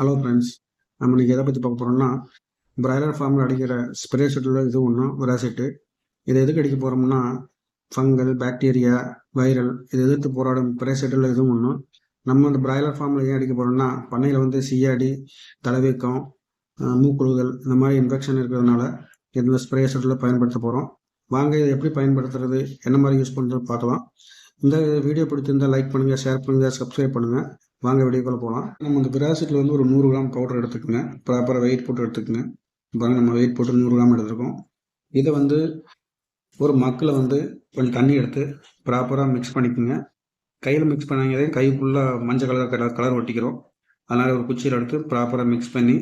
Hello friends நம்ம இன்றைக்கி எதை பற்றி பார்க்க போகிறோம்னா பிராய்லர் ஃபார்மில் அடிக்கிற ஸ்ப்ரே செட்டில் இது ஒன்று விராசெட்டு இதை எதுக்கு அடிக்க போகிறோம்னா ஃபங்கல் பாக்டீரியா வைரல் இதை எதிர்த்து போராடும் ஸ்ப்ரே செட்டில் இதுவும் ஒன்று நம்ம அந்த பிராய்லர் ஃபார்மில் ஏன் அடிக்க போகிறோம்னா பண்ணையில் வந்து சிஆடி தலைவீக்கம் மூக்குழுதல் இந்த மாதிரி இன்ஃபெக்ஷன் இருக்கிறதுனால இந்த ஸ்ப்ரே செட்டில் பயன்படுத்த போகிறோம் வாங்க இதை எப்படி பயன்படுத்துறது என்ன மாதிரி யூஸ் பண்ணுறது பார்க்கலாம். இந்த வீடியோ பிடிச்சிருந்தால் லைக் பண்ணுங்கள் ஷேர் பண்ணுங்கள் சப்ஸ்கிரைப் பண்ணுங்கள் வாங்க வீடியோக்குள்ள போகலாம் நம்ம அந்த பிராசிட்டில் வந்து ஒரு நூறு கிராம் பவுடர் எடுத்துக்கோங்க. ப்ராப்பராக வெயிட் போட்டு எடுத்துக்கோங்க. பாருங்க நம்ம வெயிட் போட்டு நூறு கிராம் எடுத்துருக்கோம். இதை வந்து ஒரு மக்கில் வந்து கொஞ்சம் தண்ணி எடுத்து ப்ராப்பராக மிக்ஸ் பண்ணிக்கோங்க. கையில் மிக்ஸ் பண்ணாங்க கை ஃபுல்லாக மஞ்சள் கலர் கலர் கலர் ஒட்டிக்கிறோம். அதனால் ஒரு குச்சியில் எடுத்து ப்ராப்பராக மிக்ஸ் பண்ணி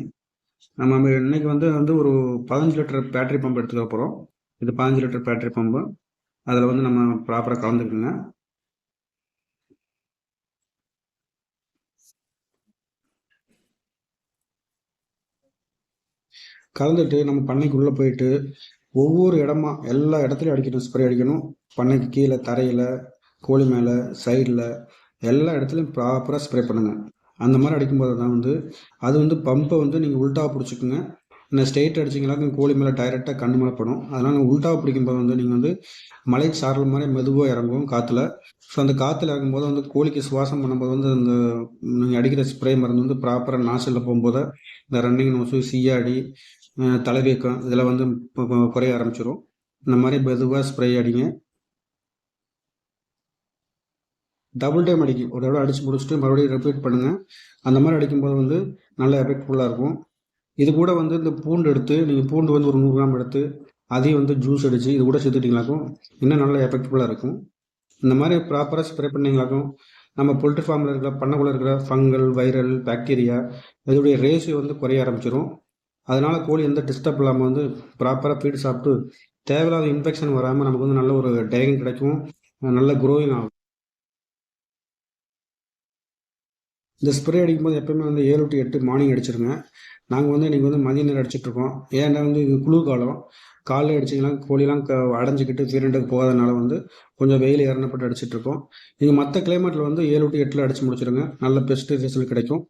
நம்ம இன்னைக்கு வந்து வந்து ஒரு பதினஞ்சு லிட்டர் பேட்டரி பம்ப் எடுத்துக்க போகிறோம் இது பதினஞ்சு லிட்டர் பேட்டரி பம்பு அதில் வந்து நம்ம ப்ராப்பராக கலந்துக்குங்க. கலந்துட்டு நம்ம பண்ணைக்குள்ளே போயிட்டு ஒவ்வொரு இடமா எல்லா இடத்துலையும் அடிக்கணும் ஸ்ப்ரே அடிக்கணும். பண்ணைக்கு கீழே தரையில் கோழி மேலே சைடில் எல்லா இடத்துலையும் ப்ராப்பராக ஸ்ப்ரே பண்ணுங்கள் அந்த மாதிரி அடிக்கும்போது தான் வந்து அது வந்து பம்பை வந்து நீங்கள் உள்டாக பிடிச்சிக்குங்க. இந்த ஸ்ட்ரெயிட் அடிச்சிங்களாக்கும் கோழி மேலே டைரெக்டாக கண்ணு மேலே படும். அதனால் நீங்கள் உல்ட்டாக பிடிக்கும்போது வந்து நீங்கள் வந்து மலை சாரல் மாதிரி மெதுவாக இறங்கும் காற்றுல ஸோ அந்த காற்றுல இறங்கும்போது வந்து கோழிக்கு சுவாசம் பண்ணும்போது வந்து அந்த நீங்கள் அடிக்கிற ஸ்ப்ரே மருந்து வந்து ப்ராப்பராக நாசில் போகும்போது இந்த ரன்னிங் நோசு சீயாடி தலைவீக்கம் இதில் வந்து குறைய ஆரம்பிச்சிடும் இந்த மாதிரி மெதுவாக ஸ்ப்ரே அடிங்க. டபுள் டைம் அடிக்கும். ஒரு தடவை அடித்து முடிச்சுட்டு மறுபடியும் ரிப்பீட் பண்ணுங்கள் அந்த மாதிரி அடிக்கும்போது வந்து நல்ல எஃபெக்ட்ஃபுல்லாக இருக்கும். இது கூட வந்து இந்த பூண்டு எடுத்து நீங்கள் பூண்டு வந்து ஒரு நூறு கிராம் எடுத்து அதையும் வந்து ஜூஸ் அடித்து இது கூட சேர்த்துட்டிங்களாக்கும் இன்னும் நல்ல எஃபெக்ட்ஃபுல்லாக இருக்கும். இந்த மாதிரி ப்ராப்பராக ஸ்ப்ரே பண்ணிங்களாக்கும் நம்ம பொல்ட்ரி ஃபார்மில் இருக்கிற பண்ணக்குள்ளே இருக்கிற ஃபங்கல் வைரல் பாக்டீரியா இதோடைய ரேஷியோ வந்து குறைய ஆரம்பிச்சிடும் அதனால் கோழி எந்த டிஸ்டர்ப் இல்லாமல் வந்து ப்ராப்பராக ஃபீட் சாப்பிட்டு தேவையில்லாத இன்ஃபெக்ஷன் வராமல் நமக்கு வந்து நல்ல ஒரு டைரிங் கிடைக்கும். நல்ல க்ரோயிங் ஆகும். இந்த ஸ்ப்ரே அடிக்கும்போது எப்போயுமே வந்து ஏழு டு எட்டு மார்னிங் அடிச்சிருங்க. நாங்கள் வந்து இன்றைக்கி வந்து மதிய நேரம் அடிச்சிட்ருக்கோம் ஏன்னா வந்து இது குளிர் காலம். காலையில் அடிச்சிங்கன்னா கோழிலாம் க அடைஞ்சிக்கிட்டு ஃபீரண்டுக்கு போகாதனால வந்து கொஞ்சம் வெயில் இறனப்பட்டு அடிச்சிட்ருக்கோம் நீங்கள் மற்ற கிளைமேட்டில் வந்து ஏழு டு எட்டில் அடித்து முடிச்சிருங்க. நல்ல பெஸ்ட்டு ரிசல்ட் கிடைக்கும்.